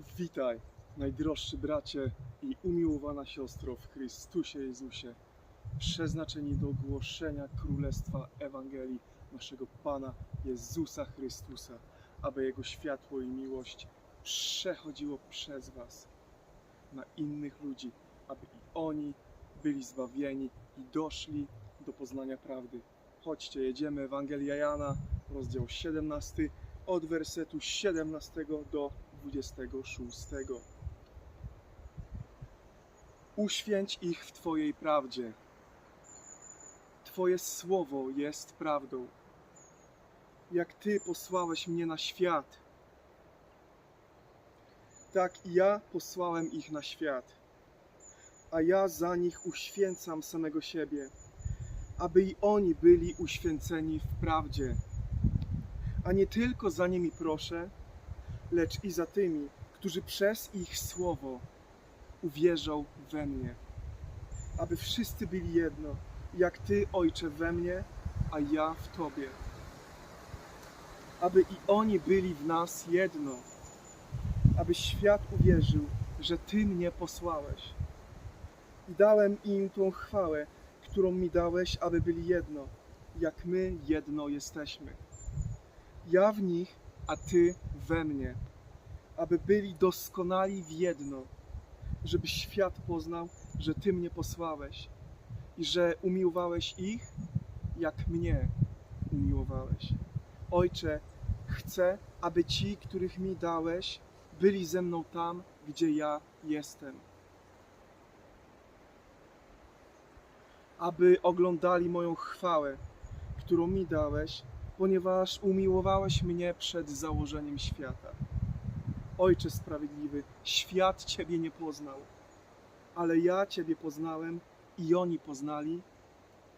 Witaj, najdroższy bracie i umiłowana siostro w Chrystusie Jezusie, przeznaczeni do głoszenia Królestwa Ewangelii naszego Pana Jezusa Chrystusa, aby Jego światło i miłość przechodziło przez Was na innych ludzi, aby i oni byli zbawieni i doszli do poznania prawdy. Chodźcie, jedziemy Ewangelia Jana, rozdział 17, od wersetu 17 do 26. Uświęć ich w Twojej prawdzie. Twoje słowo jest prawdą. Jak Ty posłałeś mnie na świat, tak i ja posłałem ich na świat, a ja za nich uświęcam samego siebie, aby i oni byli uświęceni w prawdzie. A nie tylko za nimi proszę, lecz i za tymi, którzy przez ich słowo uwierzą we mnie. Aby wszyscy byli jedno, jak Ty, Ojcze, we mnie, a ja w Tobie. Aby i oni byli w nas jedno, aby świat uwierzył, że Ty mnie posłałeś. I dałem im tą chwałę, którą mi dałeś, aby byli jedno, jak my jedno jesteśmy. Ja w nich, a Ty we mnie, aby byli doskonali w jedno, żeby świat poznał, że Ty mnie posłałeś i że umiłowałeś ich, jak mnie umiłowałeś. Ojcze, chcę, aby ci, których mi dałeś, byli ze mną tam, gdzie ja jestem. Aby oglądali moją chwałę, którą mi dałeś, ponieważ umiłowałeś mnie przed założeniem świata. Ojcze sprawiedliwy, świat Ciebie nie poznał, ale ja Ciebie poznałem i oni poznali,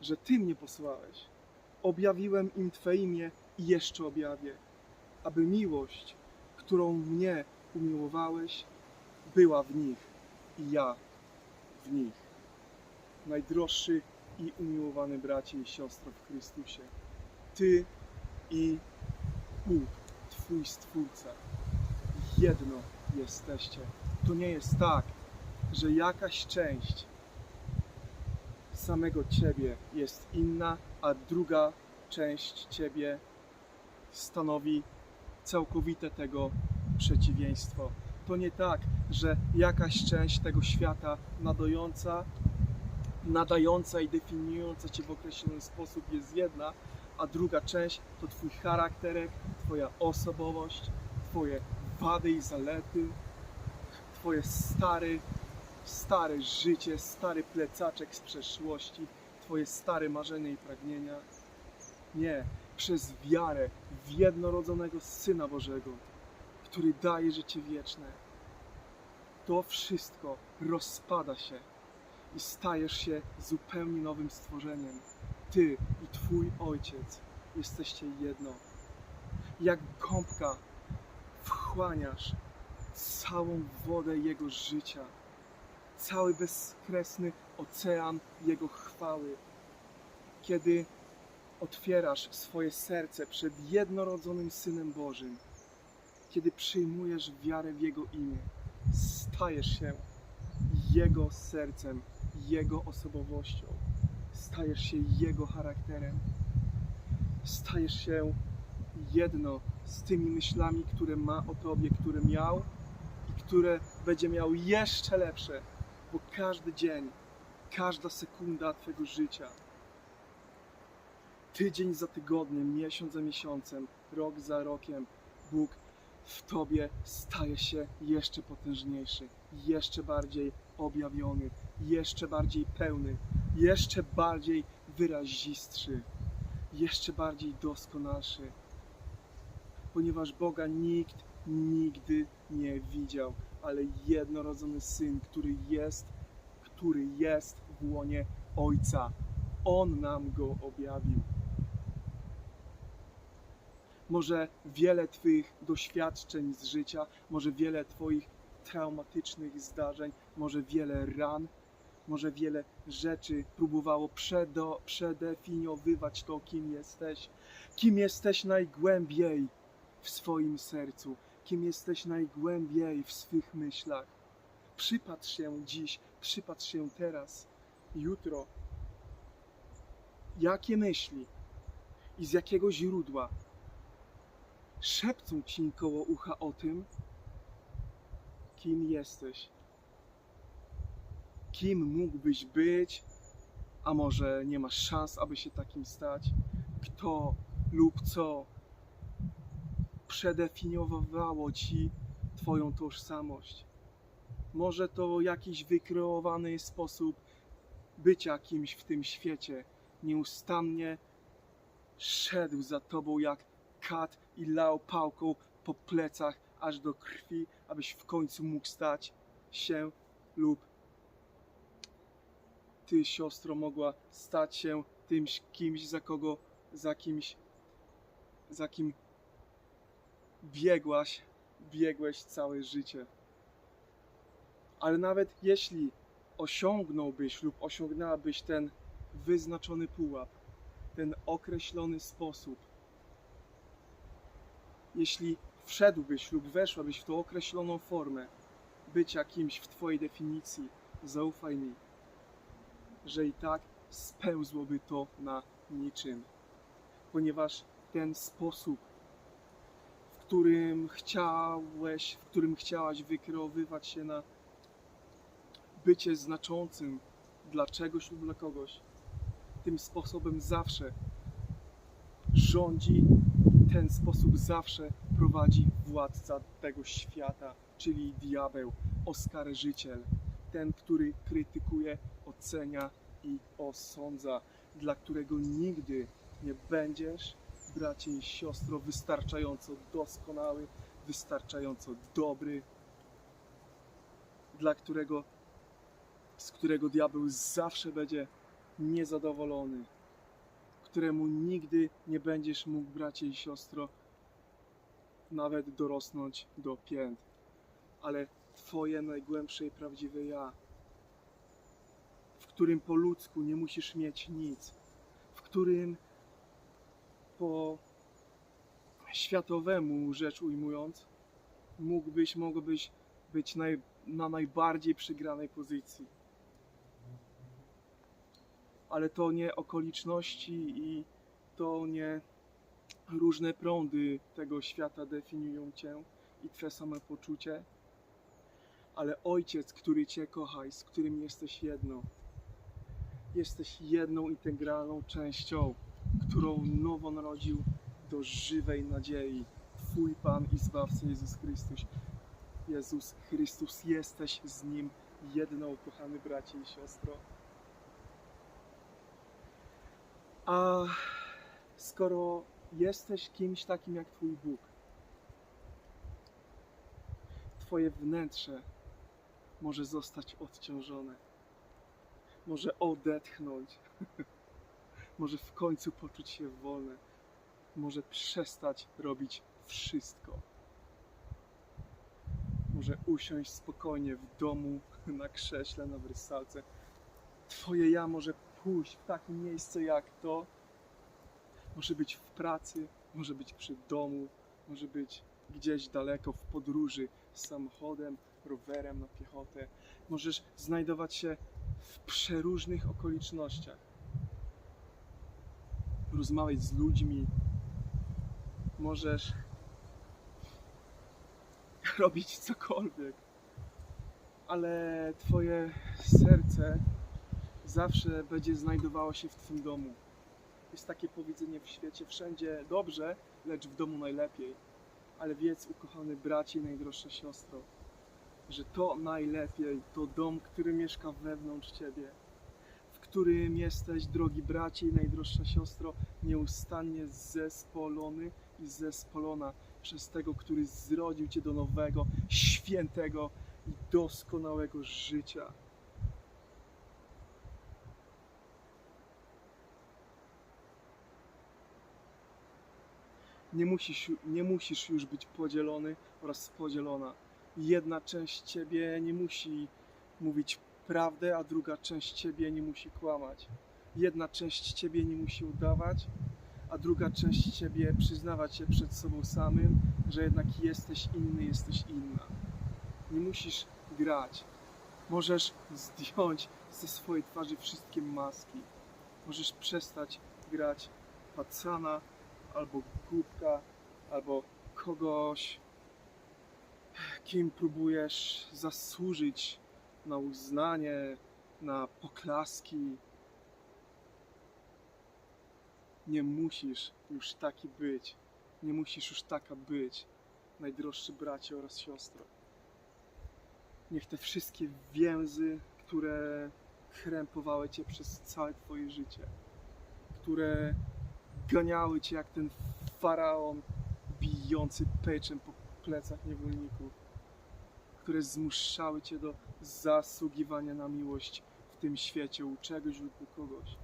że Ty mnie posłałeś. Objawiłem im Twe imię i jeszcze objawię, aby miłość, którą mnie umiłowałeś, była w nich i ja w nich. Najdroższy i umiłowany bracie i siostro w Chrystusie, Ty i Bóg, Twój Stwórca, jedno jesteście. To nie jest tak, że jakaś część samego Ciebie jest inna, a druga część Ciebie stanowi całkowite tego przeciwieństwo. To nie tak, że jakaś część tego świata nadająca, nadająca i definiująca Cię w określony sposób jest jedna, a druga część to Twój charakterek, Twoja osobowość, Twoje wady i zalety, Twoje stary, stare życie, stary plecaczek z przeszłości, Twoje stare marzenia i pragnienia. Nie, przez wiarę w jednorodzonego Syna Bożego, który daje życie wieczne. To wszystko rozpada się i stajesz się zupełnie nowym stworzeniem. Ty i Twój Ojciec jesteście jedno. Jak gąbka wchłaniasz całą wodę Jego życia, cały bezkresny ocean Jego chwały. Kiedy otwierasz swoje serce przed jednorodzonym Synem Bożym, kiedy przyjmujesz wiarę w Jego imię, stajesz się Jego sercem, Jego osobowością, stajesz się Jego charakterem, stajesz się jedno z tymi myślami, które ma o Tobie, które miał i które będzie miał jeszcze lepsze, bo każdy dzień, każda sekunda Twojego życia, tydzień za tygodniem, miesiąc za miesiącem, rok za rokiem, Bóg w Tobie staje się jeszcze potężniejszy, jeszcze bardziej objawiony, jeszcze bardziej pełny, jeszcze bardziej wyrazistszy, jeszcze bardziej doskonalszy. Ponieważ Boga nikt nigdy nie widział, ale jednorodzony Syn, który jest, który jest w łonie Ojca, On nam Go objawił. Może wiele Twych doświadczeń z życia, może wiele Twoich traumatycznych zdarzeń, może wiele ran, może wiele rzeczy próbowało przedo, przedefiniowywać to, kim jesteś, kim jesteś najgłębiej w swoim sercu, kim jesteś najgłębiej w swych myślach. Przypatrz się dziś, przypatrz się teraz, jutro. Jakie myśli? I z jakiego źródła? Szepcą ci koło ucha o tym, kim jesteś, kim mógłbyś być, a może nie masz szans, aby się takim stać, kto lub co przedefiniowało ci Twoją tożsamość. Może to jakiś wykreowany sposób bycia kimś w tym świecie, nieustannie szedł za Tobą jak kat i lał pałką po plecach aż do krwi, abyś w końcu mógł stać się lub Ty, siostro, mogła stać się tym kimś, za kogo, za kimś, za kim biegłaś, biegłeś całe życie. Ale nawet jeśli osiągnąłbyś lub osiągnęłabyś ten wyznaczony pułap, ten określony sposób, jeśli wszedłbyś lub weszłabyś w tą określoną formę bycia kimś w Twojej definicji, zaufaj mi, że i tak spełzłoby to na niczym. Ponieważ ten sposób, którym chciałeś, w którym chciałaś wykreowywać się na bycie znaczącym dla czegoś lub dla kogoś, tym sposobem zawsze rządzi, ten sposób zawsze prowadzi władca tego świata, czyli diabeł, oskarżyciel, ten, który krytykuje, ocenia i osądza, dla którego nigdy nie będziesz, bracie i siostro, wystarczająco doskonały, wystarczająco dobry, dla którego, z którego diabeł zawsze będzie niezadowolony, któremu nigdy nie będziesz mógł, bracie i siostro, nawet dorosnąć do pięt, ale Twoje najgłębsze i prawdziwe ja, w którym po ludzku nie musisz mieć nic, w którym po światowemu rzecz ujmując, mógłbyś, mogłabyś być naj, na najbardziej przegranej pozycji. Ale to nie okoliczności i to nie różne prądy tego świata definiują cię i twoje samopoczucie, ale Ojciec, który cię kocha i z którym jesteś jedno. Jesteś jedną integralną częścią, którą nowo narodził do żywej nadziei. Twój Pan i Zbawca Jezus Chrystus. Jezus Chrystus, jesteś z Nim jedną, kochany bracie i siostro. A skoro jesteś kimś takim jak Twój Bóg, Twoje wnętrze może zostać odciążone, może odetchnąć, może w końcu poczuć się wolne, może przestać robić wszystko. Może usiąść spokojnie w domu, na krześle, na wersalce. Twoje ja może pójść w takie miejsce jak to. Może być w pracy, może być przy domu, może być gdzieś daleko w podróży samochodem, rowerem na piechotę. Możesz znajdować się w przeróżnych okolicznościach. Rozmawiać z ludźmi. Możesz robić cokolwiek. Ale Twoje serce zawsze będzie znajdowało się w Twym domu. Jest takie powiedzenie w świecie: wszędzie dobrze, lecz w domu najlepiej. Ale wiedz, ukochany bracie i najdroższa siostro, że to najlepiej to dom, który mieszka wewnątrz Ciebie, którym jesteś, drogi bracie i najdroższa siostro, nieustannie zespolony i zespolona przez tego, który zrodził Cię do nowego, świętego i doskonałego życia. Nie musisz, nie musisz już być podzielony oraz podzielona. Jedna część Ciebie nie musi mówić prawdę, a druga część Ciebie nie musi kłamać. Jedna część Ciebie nie musi udawać, a druga część ciebie przyznawać się przed sobą samym, że jednak jesteś inny, jesteś inna. Nie musisz grać. Możesz zdjąć ze swojej twarzy wszystkie maski. Możesz przestać grać pacana, albo głupka, albo kogoś, kim próbujesz zasłużyć na uznanie, na poklaski. Nie musisz już taki być. Nie musisz już taka być, najdroższy bracie oraz siostro. Niech te wszystkie więzy, które krępowały cię przez całe twoje życie, które ganiały cię jak ten faraon bijący peczem po plecach niewolników, które zmuszały cię do zasługiwania na miłość w tym świecie u czegoś lub u kogoś.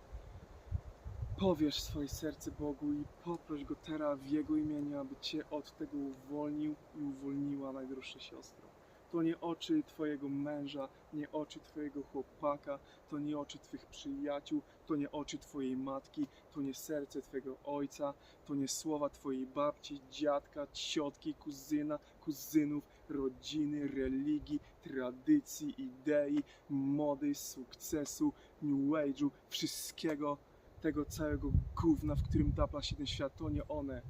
Powierz swoje serce Bogu i poproś Go teraz w Jego imieniu, aby Cię od tego uwolnił i uwolniła najdroższa siostro. To nie oczy Twojego męża, nie oczy Twojego chłopaka, to nie oczy Twych przyjaciół, to nie oczy Twojej matki, to nie serce Twojego ojca, to nie słowa Twojej babci, dziadka, ciotki, kuzyna, kuzynów, rodziny, religii, tradycji, idei, mody, sukcesu, new age'u, wszystkiego tego całego gówna, w którym tapla się ten świat, to nie one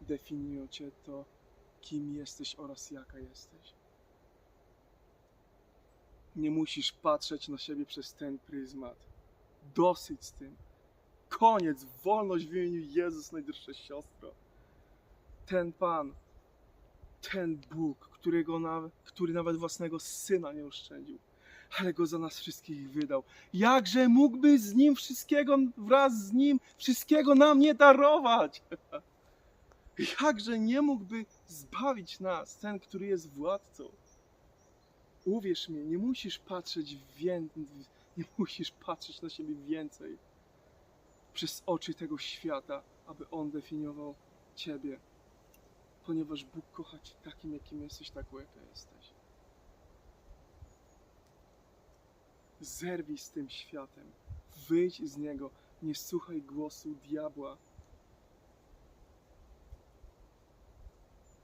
definiują Cię to, kim jesteś oraz jaka jesteś. Nie musisz patrzeć na siebie przez ten pryzmat. Dosyć z tym. Koniec, wolność w imieniu Jezus, najdroższa siostro. Ten Pan, ten Bóg, którego na, który nawet własnego Syna nie oszczędził, ale Go za nas wszystkich wydał. Jakże mógłby z Nim wszystkiego, wraz z Nim wszystkiego nam nie darować? Jakże nie mógłby zbawić nas, ten, który jest władcą? Uwierz mi, nie musisz patrzeć więcej, nie musisz patrzeć na siebie więcej przez oczy tego świata, aby On definiował Ciebie. Ponieważ Bóg kocha Cię takim, jakim jesteś, taką, jaka jesteś. Zerwij z tym światem. Wyjdź z niego. Nie słuchaj głosu diabła,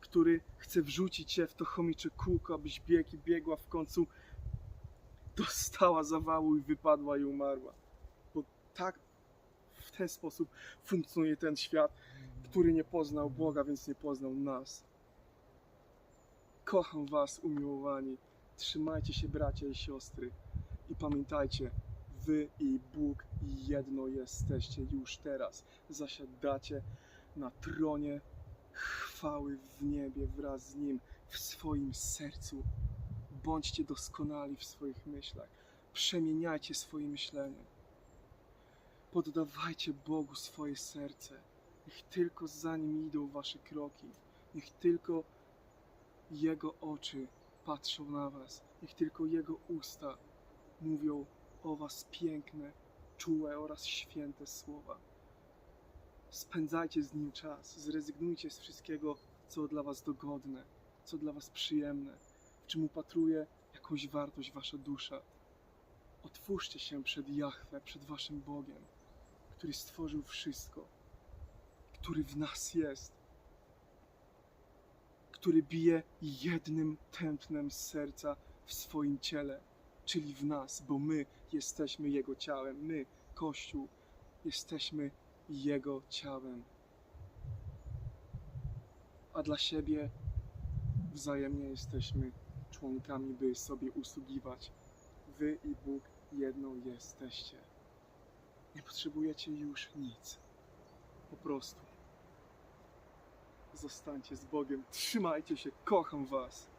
który chce wrzucić cię w to chomicze kółko, abyś biegł i biegła w końcu dostała zawału i wypadła i umarła. Bo tak w ten sposób funkcjonuje ten świat, który nie poznał Boga, więc nie poznał nas. Kocham was, umiłowani. Trzymajcie się, bracia i siostry. I pamiętajcie, wy i Bóg jedno jesteście już teraz. Zasiadacie na tronie chwały w niebie wraz z Nim w swoim sercu. Bądźcie doskonali w swoich myślach. Przemieniajcie swoje myślenie. Poddawajcie Bogu swoje serce. Niech tylko za Nim idą wasze kroki. Niech tylko Jego oczy patrzą na was. Niech tylko Jego usta mówią o was piękne, czułe oraz święte słowa. Spędzajcie z Nim czas, zrezygnujcie z wszystkiego, co dla Was dogodne, co dla Was przyjemne, w czym upatruje jakąś wartość Wasza dusza. Otwórzcie się przed Jahwe, przed Waszym Bogiem, który stworzył wszystko, który w nas jest, który bije jednym tętnem serca w swoim ciele, czyli w nas, bo my jesteśmy Jego ciałem, my, Kościół, jesteśmy Jego ciałem. A dla siebie wzajemnie jesteśmy członkami, by sobie usługiwać. Wy i Bóg jedną jesteście. Nie potrzebujecie już nic. Po prostu. Zostańcie z Bogiem. Trzymajcie się. Kocham Was.